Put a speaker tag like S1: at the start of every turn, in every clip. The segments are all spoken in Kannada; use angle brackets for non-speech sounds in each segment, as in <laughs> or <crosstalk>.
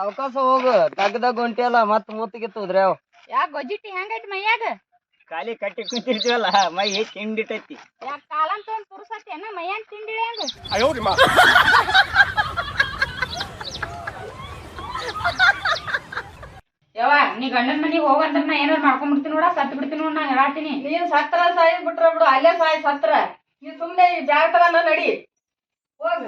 S1: ಸಾವಕಾಶ ಹೋಗು. ತಗ್ದಾಗ ಹೊಂಟಿಯಲ್ಲ ಮತ್ ಮೂತಿಗಿತ್ತುದ್ರಿ ಅವ್.
S2: ಯಾಕ ಗೊಜ್ಜಿಟ್ಟಿ ಹೆಂಗೈತಿ ಮೈಯಾಗ?
S3: ಖಾಲಿ ಕಟ್ಟಿ ಕುಂತಿರ್ತೀವಲ್ಲ ಮೈ ತಿಂಡಿಟೈತಿ
S2: ಯಾಕ ಕಾಲಂತ ಒಂದ್ ತುರ್ಸತಿ ಅನ್ನ ಮೈಯನ್ ತಿಂಡಿ ಹೆಂಗ? ಯವ್ವ ನೀ ಗಂಡನ ಮನಿಗೆ ಹೋಗಂದ್ರ ನಾ ಏನಾರ ಮಾಡ್ಕೊಂಡ್ಬಿಡ್ತೀನಿ ನೋಡ ಸತ್ ಬಿಡ್ತೀನಿ ನೋಡ್ ನಾ ಹೇಳಾತೀನಿ.
S4: ನೀನ್ ಸತ್ರ ಸಾಯಿ ಬಿಟ್ರ ಬಿಡು ಅಲ್ಲೇ ಸಾಯಿ ಸತ್ರ. ನೀ ಸುಮ್ನೆ ಈ ಬ್ಯಾಗ್ ತಗೊಂಡ ನಡಿ. ಹೋಗ್.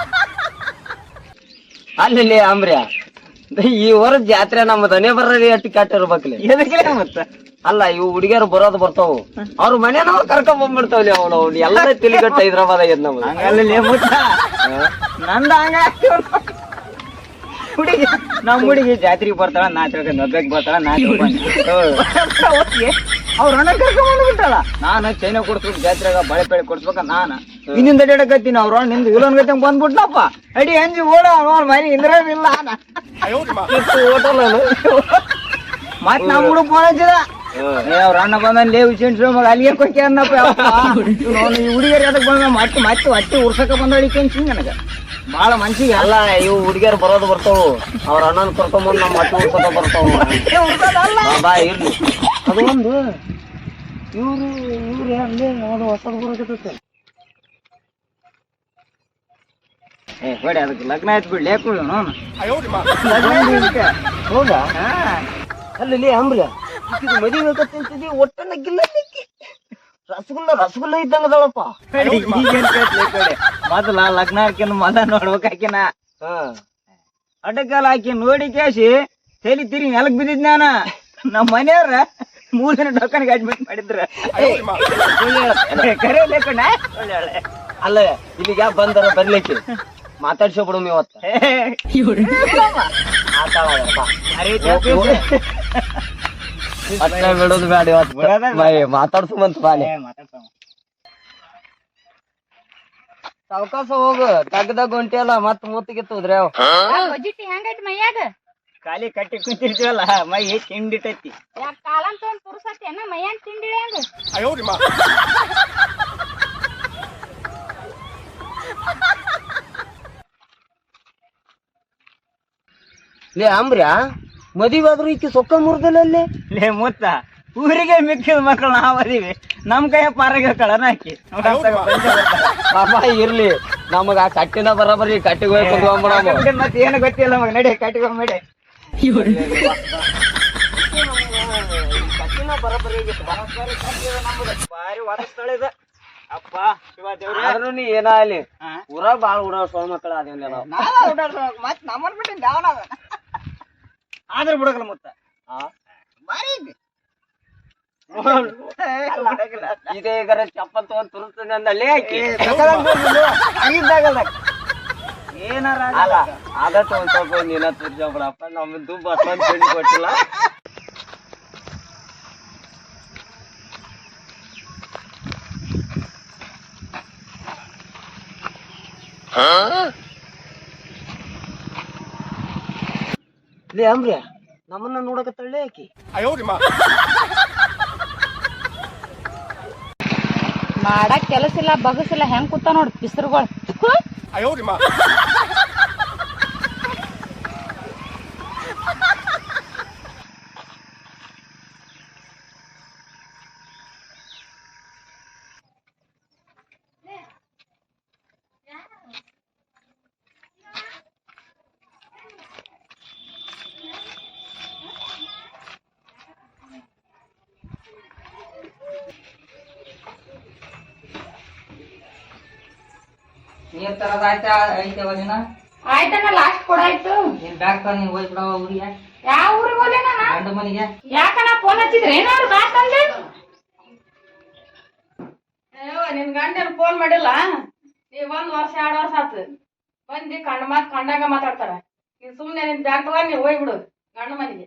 S4: <laughs>
S1: ಅಲ್ಲಿ ಅಂಬ್ರಿಯ ಈ ವರ್ಷ ಜಾತ್ರೆ ನಮ್ಮ ದನೆ ಬರ್ರಿ ಅಟ್ಟಿ ಕಟ್ಟಿರ್ಬೇಕ್ಲಿ.
S3: ಎದಕ್ಕೆ ಮತ್ತ?
S1: ಅಲ್ಲ ಇವು ಹುಡುಗಿಯರು ಬರೋದು ಬರ್ತಾವು. ಅವ್ರ ಮನೆನವ ಕರ್ಕೊಂಡ್ ಬಂದ್ಬಿಡ್ತಾವ್ಲಿ ಅವಳು. ಅವ್ನು ಎಲ್ಲ ತಿಳಿಗಟ್ಟ ಹೈದ್ರಾಬಾದ್ ಆಗ್ಯದ
S3: ನಾವು ಮುತ್ತ? ನಂದ ಹಂಗ ಹುಡುಗಿ ನಮ್ಮ ಹುಡುಗಿ ಜಾತ್ರೆಗೆ ಬರ್ತಾಳ ನಾ ತಿಳ್ಕೊಂಡ್ ಬರ್ತಾಳ ನಾ <laughs> ಅವ್ರ ಅಣ್ಣ ಕರ್ಕೊಂಡ್ ನಾನು ಚೈನ ಕೊಡ್ಸ್ಬೇಕು ಜಾತ್ರೆಗ ಬಳೆ ಪಳೆ ಕೊಡ್ಸ್ಬೇಕ ನಾನ. ಇನ್ನಿಂದ ಅಡ್ಡಾಡಕತ್ತೀನಿ ಅವ್ರ ಅಣ್ಣ ನಿಂದು ಇಲ್ಲೊಂದ್ ಗತಿ ಬಂದ್ಬಿಟ್ನಪ್ಪ ಅಡಿ ಹೆಂಜಿ ಓಡ ಅವ್ರ ಮನೆ ಇಂದ್ರವಿಲ್ಲ
S1: ಹೋಟಲ್
S3: ಮತ್ ನಮ್ ಹುಡುಗ ಫೋನ್ ಹಚ್ಚಿದ. ಏ ಅವ್ರ ಅಣ್ಣ ಬಂದ ಲೇ ವಿಷಯ ಮಗ ಅಲ್ಲಿಗೆ ಕೊಕ್ಕೆ ಅನ್ನಪ್ಪ ಈ ಹುಡುಗಿಯರ್ ಅದಕ್ಕೆ ಬಂದ ಮತ್ತೆ ಮತ್ತೆ ಹೊಟ್ಟೆ ಉರ್ಸಕ ಬಂದ ಅಡಿಕೆ ನನಗೆ? ಬಾಳ ಮನ್ಸಿಗೆ.
S1: ಅಲ್ಲ ಇವು ಹುಡುಗಿಯರು ಬರೋದು ಬರ್ತಾವು. ಅವ್ರ ಅಣ್ಣನ ಕರ್ಕೊಂಬಂದು ಬಂದ್ ನಮ್ಮ ಮಟ್ಟ ಉರ್ಸಕ ಬರ್ತಾವು. ಬಾ ಇರ್ಲಿ. ಅದು ಒಂದು. ಇವರು ಇವ್ರು ಅಲ್ಲೇ ಅದು ಹೊಸದು ಬರೋಕತ್ತೈತೆ
S3: ಏ ಬೇಡ ಅದಕ್ಕೆ ಲಗ್ನ ಆಯ್ತು ಬಿಡ್ಲಿ ಯಾಕೆ
S1: ಹೌದಾ? ಅಲ್ಲಿ ಅಂಬ್ರ ಮದುವೆ ಬೇಕಂತಿದ್ದಿ ಒಟ್ಟ ನಗ್ಗಿಲ್ಲ. ರಸಗುಲ್ಲ ರಸಗುಲ್ಲ ಇದ್ದಂಗ ಅದಳಪ್ಪ.
S3: ಮೊದಲ ಲಗ್ನ ಹಾಕಿನ ಮದ ನೋಡ್ಬೇಕಾಕಿನ.
S1: ಹಾ.
S3: ಅಡ್ಡಕಾಲ ಹಾಕಿ ನೋಡಿ ಕೇಸಿ ತಲಿ ತಿರುಗಿ ನೆಲಕ್ ಬಿದ್ದಿದ್ ನಾನ. ನಮ್ಮ ಮನೆಯವ್ರ ಮೂರ್ ದಿನ ಡಾಕ್ಟರ್ಗೆ ಅಡ್ಮಿಟ್ ಮಾಡಿದ್ರ ಕರೆ
S1: ಅಲ್ಲ ಇಲ್ಲಿಗೆ ಬಂದರ ಬರ್ಲಿಕ್ಕೆ? ಮಾತಾಡ್ಸೋ ಬಿಡು ಇವತ್ತ ಅಟ್ಟ ಬಿಡೋದು ಬೇಡ ಇವತ್ತು ಮಾತಾಡ್ಸು ಬಂತ ಬಾಲೆ ಸಾವಕಾಶ ಹೋಗು. ತಗ್ದ ಹೊಂಟಿಯಲ್ಲ ಮತ್ ಮೂತಿಗಿತ್ತುದ್ರಿ ಅವ್
S2: ಯಾಕ ಗೊಜ್ಜಿಟ್ಟಿ ಹೆಂಗೈತಿ ಮೈಯಾಗ?
S3: ಖಾಲಿ ಕಟ್ಟಿ ಕುಂತಿರ್ತೀವಲ್ಲ ಮೈ ತಿಂಡಿಟೈತಿ
S2: ಯಾಕ ಮೈಯಾನ್ ತಿಂಡಿ ಹೆಂಗ
S1: ಲೇ ಅಂಬ್ರ್ಯಾ ಮದಿವಾದ್ರು ಈಕೆ ಸೊಕ್ಕ ಮುರ್ದಲ್ಲ ಅಲ್ಲಿ
S3: ಲೇ ಮುತ್ತ ಊರಿಗೆ ಮಿಕ್ಕಿದ ಮಕ್ಕಳು ನಾವ್ ಅದೀವಿ. ನಮ್ ಕೈ ಪಾರಾಗ ಕಳನ ಹಾಕಿ
S1: ಪಾಪ ಇರ್ಲಿ. ನಮಗ ಆ ಕಟ್ಟಿನ ಬರಬರಿ ಕಟ್ಟಿಗೆ ಹೋಗಿ
S3: ಮತ್ತೆ ಏನು ಗೊತ್ತಿಲ್ಲ ನಮಗ್ ನಡಿ ಕಟ್ಟಿಗೆ
S1: ಬರಬರಿ
S3: ಬಾರಿ ವಾದಸ್ಥಳ ಇದೆ ಅಪ್ಪ ಶಿವ ದೇವ್ರೆ
S1: ಆದ್ರೂ ನೀ ಏನ ಅಲ್ಲಿ? ಊರ ಬಾಳ ಊರ ಸೊಳ ಮಕ್ಕಳ ಅದೇನ್ಲ ನಾವು.
S3: ಮತ್ ನಮ್ಮನ್ ಬಿಟ್ಟಿಂದ ಯಾವನ ಆದ್ರ ಬಿಡಕಲ್ಲ ಮುತ್ತ? ಬಾರಿ.
S1: ಇದೇ. ಚಪ್ಪಲ್ ತಗೊಂಡ್ ತುರುಸ್ತೀನಿ ಅಂದಲ್ಲೇ
S3: ಏ, ಬೇಕಾದಂಗ್ ಹೋಗ್ಬಿಡು. ಆಗಿದ್ದಾಗಲ್ಲ. ಏನಾರ
S1: ಅಲ್ಲ. ಅದಕ್ಕೆ ಒಂದ್ ಸ್ವಲ್ಪ ನೀನ ತುರ್ಜಬಿಡಪ್ಪ ನಮ್ದು ಬಸ್ ಒಂದ್ ತಿಂಡಿ ಕೊಟ್ಟಿಲ್ಲ. ಲೇ ಅಂಬ್ರಿ ನಮ್ಮನ್ನ ನೋಡಕ ತಳ್ಳೆ ಆಕಿ
S2: ಮಾಡಕ್ ಕೆಲಸ ಇಲ್ಲ ಬಗಸಿಲ್ಲ ಹೆಂಗ್ ಕೂತ ನೋಡ್ ಪಿಸ್ರುಗಳು
S5: ನೀರ್ ತರದ ಆಯ್ತಾ? ಐತೆವ ನೀನ?
S2: ಆಯ್ತಣ್ಣ ಲಾಸ್ಟ್ ಕೊಡಾಯ್ತು.
S5: ನೀನ್ ಬ್ಯಾಗ್ ತ ನೀನ್ ಹೋಗಿ ಬಿಡವ ಊರಿಗೆ?
S2: ಯಾವ ಊರಿಗೆ ಹೋದೆ ನಾನು
S5: ಗಂಡ ಮನೆಗೆ?
S2: ಯಾಕಣ್ಣ ಫೋನ್ ಹಚ್ಚಿದ್ರೆ? ಏನಾದ್ರು ಮಾತಂದೆ
S4: ಅಯ್ಯೋ ನಿನ್ ಗಂಡನ ಫೋನ್ ಮಾಡಿಲ್ಲ? ನೀ ಒಂದ್ ವರ್ಷ ಎರಡ್ ವರ್ಷ ಆತು. ಬಂದಿ ಕಣ್ಣ ಮಾತ್ ಕಂಡಾಗ ಮಾತಾಡ್ತಾರ. ನೀನ್ ಸುಮ್ನೆ ನಿನ್ ಬ್ಯಾಗ್ ತಗೊಂಡ್ ನೀವ್ ಹೋಗ್ಬಿಡು ಗಂಡ ಮನೆಗೆ.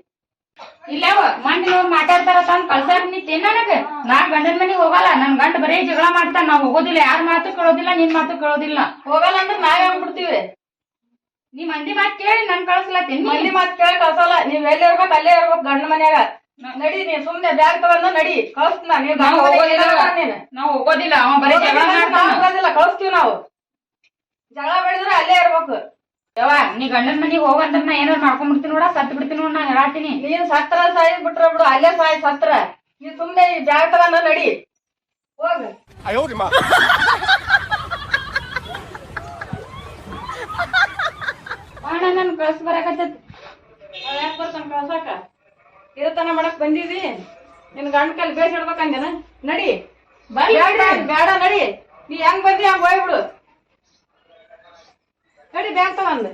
S2: ಇಲ್ಲವ ಮಂದಿ ಮಾತಾಡ್ತಾರ ತಂದ್ ಕಳ್ಸಾಕ್ ನೀ ನನಗ? ನಾ ಗಂಡನ ಮನೆಗೆ ಹೋಗಲ್ಲ ನನ್ ಗಂಡ ಬರೀ ಜಗಳ ಮಾಡ್ತಾನ ನಾವ್ ಹೋಗೋದಿಲ್ಲ ಯಾರ ಮಾತು ಕೇಳೋದಿಲ್ಲ ನಿನ್ ಮಾತು ಕೇಳೋದಿಲ್ಲ.
S4: ಹೋಗಲ್ಲ ಅಂದ್ರೆ ನಾವೇ ಬಿಡ್ತೀವಿ?
S2: ನೀ ಮಂದಿ ಮಾತ್ ಕೇಳಿ ನನ್ ತಿನ್ನಿ.
S4: ಮಂದಿ ಮಾತ್ ಕೇಳಿ ಕಳ್ಸಲ್ಲ ನೀವ್ ಎಲ್ಲಿ ಇರ್ಬೇಕು ಅಲ್ಲೇ ಇರ್ಬೇಕು ಗಂಡ ಮನ್ಯಾಗ. ನಡಿ ನೀ ಸುಮ್ನೆ ಬ್ಯಾಗ್ ತಗೊಂಡ ನಡಿ ಕಳ್ಸ್ತ ನೀವ್
S2: ನಾವ್ ಹೋಗೋದಿಲ್ಲ. ಅವ ಬರೀ ಜಗಳ ಮಾಡ್ತಾನ.
S4: ಕಳಿಸ್ತೀವಿ ನಾವು. ಜಗಳ ಬೆಳೆದ್ರೆ ಅಲ್ಲೇ ಇರ್ಬೇಕು.
S6: ಯವ್ವ ನೀ ಗಂಡನ ಮನಿಗ್ ಹೋಗಂದ್ರ ನಾ ಏನಾರ ಮಾಡ್ಕೊಂಡ್ಬಿಡ್ತೀನಿ ನೋಡ ಸತ್ ಬಿಡ್ತೀನಿ ನೋಡ ನಾ ಹೇಳಾತೀನಿ
S4: ನೀನ್ ಸತ್ರ ಸಾಯಿ ಬಿಟ್ರ ಬಿಡು ಅಲ್ಲೇ ಸಾಯಿ ಸತ್ರ. ನೀ ಸುಮ್ನೆ ಈ ಬ್ಯಾಗ್ ತಗೊಂಡ ನಡಿ. ಹೋಗ.
S6: ಅಣ್ಣ ನನ್ ಕಳ್ಸ ಬರಾಕತ್ತೈತಿ.
S4: ಯಾಕೆ ಯಾಕ್ ಬರ್ತಾನ ಕಳ್ಸಾಕ? ಇರತನ ಮಾಡಕ್ ಬಂದಿದಿ? ನಿನ್ ಗಂಡ ಕೈಲಿ ಬೇಸ್ ಹಿಡ್ಬೇಕಂದೇನ ನಡಿ.
S6: ಬರ್ಲಿ
S4: ಬೇಡ ನಡಿ. ನೀ ಹೆಂಗ್ ಬಂದಿ ಹಂಗ ಹೋಗ್ಬಿಡು. ನಡಿ ಬ್ಯಾಗ್ ತಗೊಂಡ್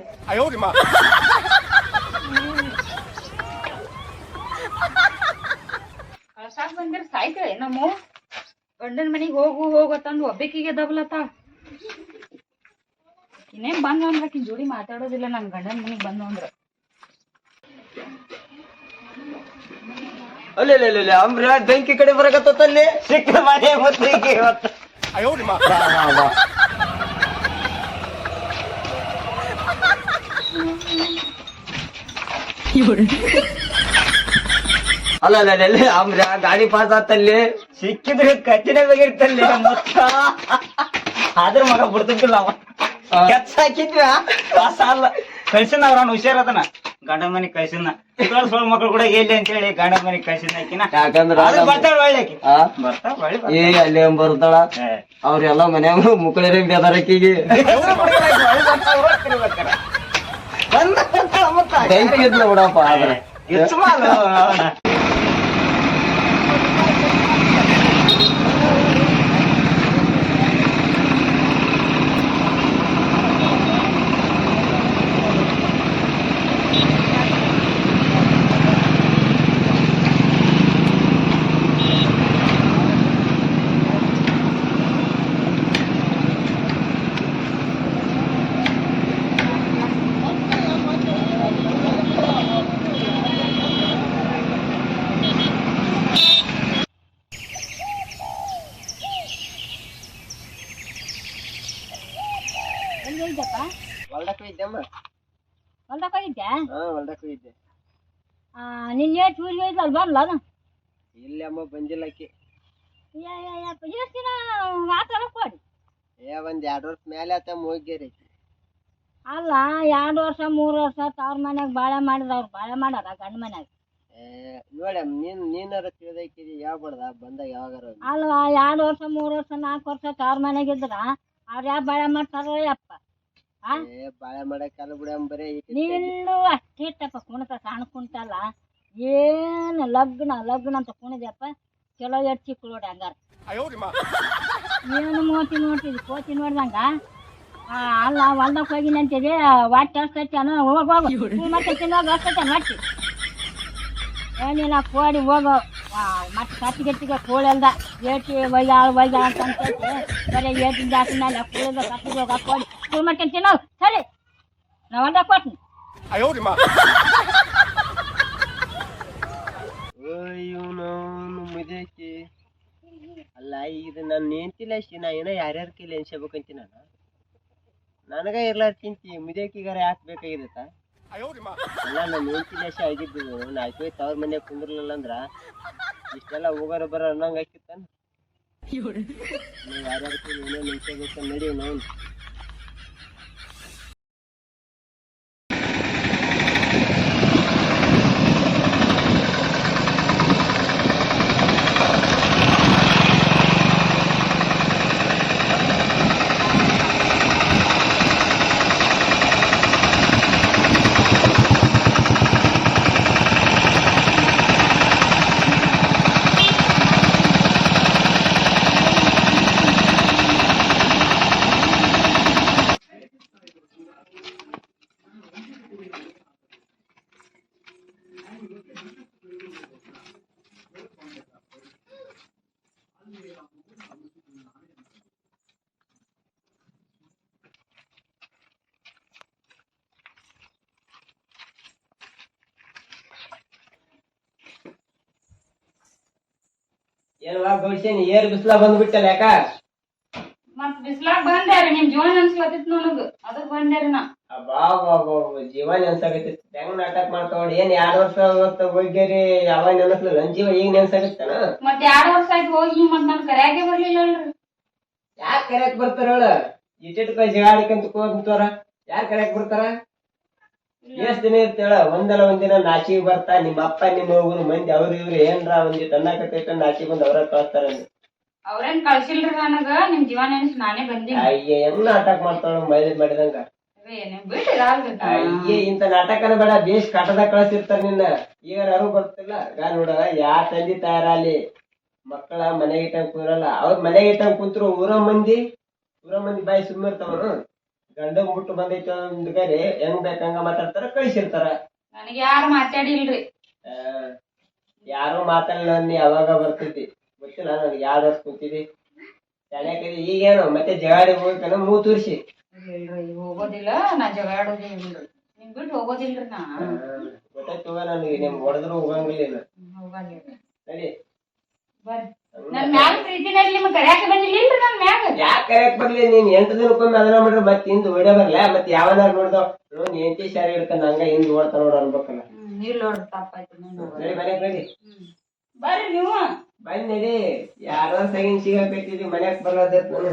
S6: ಕಳ್ಸಾಕ್ ಬಂದಿರ ಸಾಯ್ತೇವೆ ನಮ್ಮ ಗಂಡನ ಮನಿಗ್ ಹೋಗು ಹೋಗತ್ತಂದು ಒಬ್ಬಕಿಗೆ ದಬ್ಲತ್ತ ಇನ್ನೇನ್ ಬಂದ ಅಂದ್ರ ಆಕಿನ್ ಜೋಡಿ ಮಾತಾಡೋದಿಲ್ಲ ನನ್ ಗಂಡನ ಮನಿಗ್ ಬಂದು ಅಂದ್ರ
S1: ಅಲ್ಲೇ ಅಲ್ಲೇ ಅಂಬ್ರ ಬೆಂಕಿ ಕಡೆ ಬರಕತ್ತಲ್ಲಿ ಸಿಕ್ಕ ಮನೆ ಮತ್ತೆ ಇವತ್ತು ಬಾ, ಬಾ, ಬಾ. ಅಲ್ಲ ಅಲ್ಲ ಅಲ್ಲ, ಅಲ್ಲ ಅಂಬ್ರ ಗಾಡಿ ಪಾಸ್ ಆತಲ್ಲಿ. ಸಿಕ್ಕಿದ್ರೆ ಕಚ್ಚಿನ ಬೇಗಿರ್ತಲ್ಲಿ ಮತ್ತ ಆದ್ರ ಮಗ ಬಿಡ್ತಿದ್ದಿಲ್ಲ ಅವ. ಕೆಚ್ಚ ಹಾಕಿದ್ವಿ ಪಾಸ್ ಅಲ್ಲ ಕಳ್ಸಿನ ಅವ್ರ ಹುಷಾರದನ ಗಂಡ ಮನೆ ಕಳ್ಸಿನ ಸೊಳ ಮಕ್ಳು ಕೂಡ ಎಲ್ಲಿ ಅಂತ ಹೇಳಿ ಗಂಡ ಮನೆ ಕಳ್ಸಿನ ಆಕಿನ.
S7: ಯಾಕಂದ್ರ
S1: ಬರ್ತಾಳ ಒಳ್ಳೆ? ಬರ್ತಾಳ ಒಳ್ಳೆ
S7: ಏ ಅಲ್ಲಿ ಬರ್ತಾಳ ಅವ್ರೆಲ್ಲ ಮನ್ಯಾಗ ಮುಕ್ಕಳರ ಬೇದಾರ ಇದ್ಲ ಬಿಡಪ್ಪ ಆದ್ರೆ. ಹೋಗಿದ್ದೆಮ್ಮ
S6: ಹೊಲ್ದಾಗ ಹೋಗಿದ್ದೆ
S7: ಹಾ ಹೊಲ್ದಕ್ ಹೋಗಿದ್ದೆ
S6: ನಿನ್ನೆ ಟೂರ್ಗೆ ಹೋಯ್ತಲ್ಲ ಬರ್ಲ ಅದು?
S7: ಇಲ್ಲಿ ಅಮ್ಮ ಬಂದಿಲ್ಲ ಆಕಿ.
S6: ಎಷ್ಟು ದಿನ ಕೊಡಿ.
S7: ಏ ಒಂದ್ ಎರಡ್ ವರ್ಷ ಮೇಲೆ ಆತ ಹೋಗ್ಯಾರಿ
S6: ಅಲ್ಲ ಎರಡು ವರ್ಷ ಮೂರು ವರ್ಷ ತವ್ರ ಮನ್ಯಾಗ ಬಾಳೆ ಮಾಡಿದ ಅವ್ರು ಬಾಳೆ ಮಾಡಾರ ಗಂಡ ಮನ್ಯಾಗ.
S7: ಏ ನೋಡಮ್ಮ ನೀನ್ ನೀನಾರ ತಿಳಿದೈಕಿರಿ ಯಾವ್ಬಾರ್ದ ಬಂದಾಗ ಯಾವಾಗಾರ.
S6: ಅಲ್ವಾ ಎರಡು ವರ್ಷ ಮೂರು ವರ್ಷ ನಾಲ್ಕು ವರ್ಷ ತವ್ರ ಮನ್ಯಾಗ ಇದ್ರ ಅವ್ರು ಯಾವ ಬಾಳೆ ಮಾಡ್ತಾರ ಯಪ್ಪ
S7: ಬಾಳೆ ಮಾಡಕ್ ಕಾಲ ಬಿಡಮ್ಮ ಬರೇ ಈ ಕಡೆ
S6: ನೀನು ಅಷ್ಟಿಟ್ಟಪ್ಪ ಕುಣಿತ ಸಣ್ಣ ಕುಣಿತಲ್ಲ. ಏನು ಲಗ್ನ ಲಗ್ನ ಅಂತ ಕುಣಿದ್ಯಪ್ಪ ಚಲೋ ಎಷ್ಟು ಚಿಕ್ಕ ನೋಡಿ ಹಂಗಾರ ಏನು ಮೋತಿ ನೋಡ್ತಿದ್ವಿ ಕೋತಿ ನೋಡ್ದಂಗ? ಆ, ಅಲ್ಲ ಹೊಲ್ದಾಗ ಹೋಗಿ ಅಂತಿದೆ ವಾಟ್ ಅಷ್ಟೈತೇನೋ ಹೋಗ್ ಹೋಗು ಮತ್ತೆ ತಿನ್ನೋಗ ಅಷ್ಟೈತೆ ಮತ್ತೆ ಏನಿಲ್ಲ ಕೋಡಿ ಹೋಗು. ಆ, ಮತ್ತೆ ಕತ್ತಿಗೆತ್ತಿಗೆ ಕೋಳಲ್ದ ಏಟಿ ಒಯ್ಯಾಳ ಒಯ್ಯಾಳ ಅಂತ ಅಂತೈತೆ ಬರೀ ಏಟಿನ ಜಾಸ್ತಿ ಮೇಲೆ ಕೋಳಿದ ಕತ್ತಿಗೆ ಹೋಗ ಕೋಡಿ. ಕೂಳ್ ಮಾಡ್ಕೊಂಡು ತಿನ್ನೋ ಸರಿ ನಾ ಹೊಲ್ದಾಗ ಕೊಡ್ತೀನಿ
S7: ಇವನು ಮುದೇಕಿ ಅಲ್ಲ ಇದು ನನ್ನ ಹೆಂಡತಿಲ್ಲ ನಾ ಏನೋ ಯಾರ್ಯಾರ ಕೈಲಿ ಎನ್ಸಬೇಕಂತಿ ನಾನು ನನಗ ಇರ್ಲಾರ ತಿಂತಿ ಮುದೇಕಿಗಾರ ಯಾಕೆ ಬೇಕಾಗಿರುತ್ತ ಅಲ್ಲ ನನ್ನ ಹೆಂಡತಿಲ್ಲ ಆಗಿದ್ದು ನಾ ಆಯ್ತು ತವ್ರ ಮನ್ಯಾಗ ಕುಂದಿರ್ಲಿಲ್ಲ ಅಂದ್ರ ಇಷ್ಟೆಲ್ಲ ಹೋಗೋರು ಬರೋ ಅನ್ನಂಗ ಆಕಿತ್ತಾನ ಯಾರ್ಯಾರ ಕೈಲಿ ಏನೋ ನೆನ್ಸ್ಕೋಬೇಕ ನಡಿ ನಾವು ಏನ್ವಾ ಗೌಡ್ಸೇನಿ ಏರ್ ಬಿಸ್ಲಾ ಬಂದ್ಬಿಟ್ಟಲ್ಲ ಯಾಕ?
S6: ಮತ್ ಬಿಸ್ಲಾಗ್ ಬಂದ್ಯಾರಿ ನಿಮ್ ಜೀವನ ಅನ್ಸ್ಲತ್ತಿತ್ ನನಗ ಅದಕ್ ಬಂದ್ಯಾರಿ ನಾ.
S7: ಅಬ್ಬಾ ಬಾಬಾ ಜೀವನ ನೆನ್ಸಾಗೈತಿ ಹೆಂಗ್ ನಾಟಕ ಮಾಡ್ತಾವ್ ಏನ್ ಎರಡ್ ವರ್ಷ ಅವತ್ತ ಹೋಗ್ಯಾರಿ? ಯಾವಾಗ ನೆನಸ್ಲಿಲ್ಲ. ನನ್ ಜೀವ ಈಗ ನೆನ್ಸಾಗತ್ತನ
S6: ಮತ್ ಎರಡ್ ವರ್ಷ ಆಯ್ತು ಹೋಗಿ ಮತ್ ನನ್ ಕರ್ಯಾಗೆ ಬರ್ಲಿಲ್ಲ ಅಲ್ರಿ.
S7: ಯಾಕೆ ಕರೆಯಕ್ ಬರ್ತಾರ ಹೇಳ ಇಟ್ಟಿಟ್ಟು ಕೈ ಜಗಾಡಿಕಂತ ಕೂತಾರ ಯಾರ್ ಕರೆಯಕ್ ಬರ್ತಾರ? ಎಷ್ಟ್ ದಿನ ಇರ್ತೇಳ ಒಂದಲ್ಲ ಒಂದಿನ ನಾಚಿಗೆ ಬರ್ತಾ ನಿಮ್ಮ ಅಪ್ಪ ನಿಮ್ಮ ಹೋಗುನು ಮಂದಿ ಅವ್ರ ಇವ್ರು ಏನ್ರ ಒಂದಿಟ್ಟು ಅನ್ನಕತ್ತೈತ ನಾಚಿ ಬಂದ್ ಅವ್ರ ಕಳಿಸ್ತಾರ
S2: ಅವ್ರೇನ್ ಕಳ್ಸಿಲ್ರಿ ನನಗ? ನಿಮ್ ಜೀವ ನೆನ್ಸ್ ನಾನೇ ಬಂದಿನಿ.
S7: ಅಯ್ಯ ಎಲ್ಲ ನಾಟಕ ಮಾಡ್ತಾಳ ಮೈಲೇಜ್ ಮಾಡಿದಂಗ. ಅಯ್ಯೇ ಇಂತ ನಾಟಕನ ಬೇಡ ಬೇಸ್ ಕಟದ ಕಳ್ಸಿರ್ತಾರ ನಿನ್ನ. ಈಗ ಯಾರು ಬರ್ತಿಲ್ಲ ಗಾ ನೋಡ ಯಾ ತಂದಿ ತಯಾರಲ್ಲಿ ಮಕ್ಕಳ ಮನೆಗೆ ಇಟ್ಟಂಗ್ ಕೂರಲ್ಲ. ಅವ್ರ ಮನೆಗೆ ಇಟ್ಟಂಗ್ ಕುಂತ್ರು ಊರ ಮಂದಿ ಊರ ಮಂದಿ ಬಾಯಿ ಸುಮ್ಮಿರ್ತಾವನು ಗಂಡ ಬಿಟ್ಟು ಬಂದೈತೆ ಬೇರೆ ಹೆಂಗ್ ಬೇಕಂಗ ಮಾತಾಡ್ತಾರ ಕಳಿಸಿರ್ತಾರ.
S2: ನನಗೆ ಯಾರು ಮಾತಾಡಿಲ್ರಿ.
S7: ಯಾರು ಮಾತಾಡಲ್ಲ ನೀ ಯಾವಾಗ ಬರ್ತೈತಿ. ಗೊತ್ತಿಲ್ಲ ನನಗೆ ಯಾರು ವರ್ಷ ಕೂತಿದ್ದಿ ಶಾಲ್ಯಾಕದಿ ಈಗೇನು ಮತ್ತೆ ಜಗಾಡಿ ಹೋಗ್ತಾನ ಮೂ ತೂರ್ಸಿ
S2: ಇಲ್ರಿ ಹೋಗೋದಿಲ್ಲ ನಾ ಜಗಾಡೋದೇ ಇಲ್ರಿ ನಿಮ್ ಬಿಟ್ಟು ಹೋಗೋದಿಲ್ರಿ ನಾ.
S7: ಗೊತ್ತಾಯ್ತು ನನಗೆ ನಿಮ್ ಹೊಡೆದ್ರು ಹೋಗಂಗಿಲ್ಲ
S2: ಹೋಗಂಗಿಲ್ಲ.
S7: ನಡಿ.
S2: ಬರ್ರಿ. ನನ್ ಮ್ಯಾಲ ಪ್ರೀತಿನ ನಿಮ್ಗೆ ಕರ್ಯಾಕ
S7: ಬಂದಿಲ್ಲ? ಎಂಟು ಮಾಡ್ರಿ ಮತ್ತೆ ಹಿಂದ್ ಹೊಡೆ ಬರ್ಲ? ಮತ್ತೆ ಯಾವನಾರು ನೋಡ್ದವ್? ನೋಡಿ ಎಂಟಿ ಶಾರಿ ಹಿಡ್ಕೊಂಡ್ ಹಂಗ ಹಿಂದ್ ಓಡ್ತಾ ನೋಡ ಅನ್ಬೇಕಲ್ಲ.
S2: ನೀರ್
S7: ನೋಡ್
S2: ಬರ್ರಿ ನೀವು.
S7: ಬಂದಿರಿ ಯಾರೋ ಸೈನ್ ಸಿಗಬೇಕಿದ್ರಿ ಮನೆಗ್ ಬರ್ಲಾದ ನಾನು